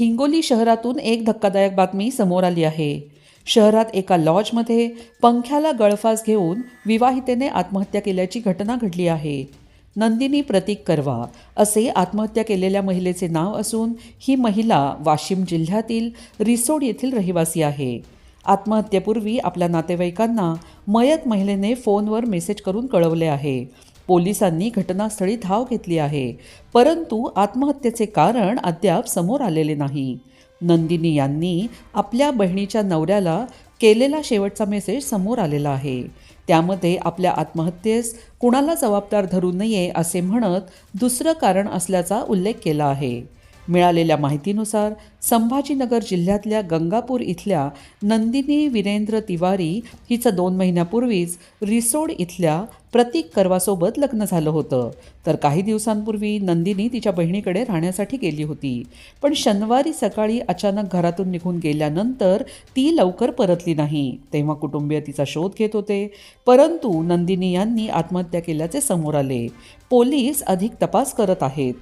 हिंगोली शहरातून एक धक्कादायक बातमी समोर आली आहे. शहरात एका लॉजमध्ये पंख्याला गळफास घेऊन विवाहितेने आत्महत्या केल्याची घटना घडली आहे. नंदिनी प्रतीक करवा असे आत्महत्या केलेल्या महिलेचे नाव असून ही महिला वाशिम जिल्ह्यातील रिसोड येथील रहिवासी आहे. आत्महत्येपूर्वी आपल्या नातेवाईकांना मयत महिलेने फोनवर मेसेज करून कळवले आहे. पोलिसांनी घटनास्थळी धाव घेतली आहे. परंतु आत्महत्येचे कारण अद्याप समोर आलेले नाही. नंदिनी यांनी आपल्या बहिणीच्या नवऱ्याला केलेला शेवटचा मेसेज समोर आलेला आहे. त्यामध्ये आपल्या आत्महत्येस कुणाला जबाबदार धरू नये असे म्हणत दुसरं कारण असल्याचा उल्लेख केला आहे. मिळालेल्या माहितीनुसार संभाजीनगर जिल्ह्यातल्या गंगापूर इथल्या नंदिनी वीरेंद्र तिवारी हिचं दोन महिन्यापूर्वीच रिसोड इथल्या प्रतीक करवासोबत लग्न झालं होतं. तर काही दिवसांपूर्वी नंदिनी तिच्या बहिणीकडे राहण्यासाठी गेली होती. पण शनिवारी सकाळी अचानक घरातून निघून गेल्यानंतर ती लवकर परतली नाही. तेव्हा कुटुंबीय तिचा शोध घेत होते. परंतु नंदिनी यांनी आत्महत्या केल्याचे समोर आले. पोलीस अधिक तपास करत आहेत.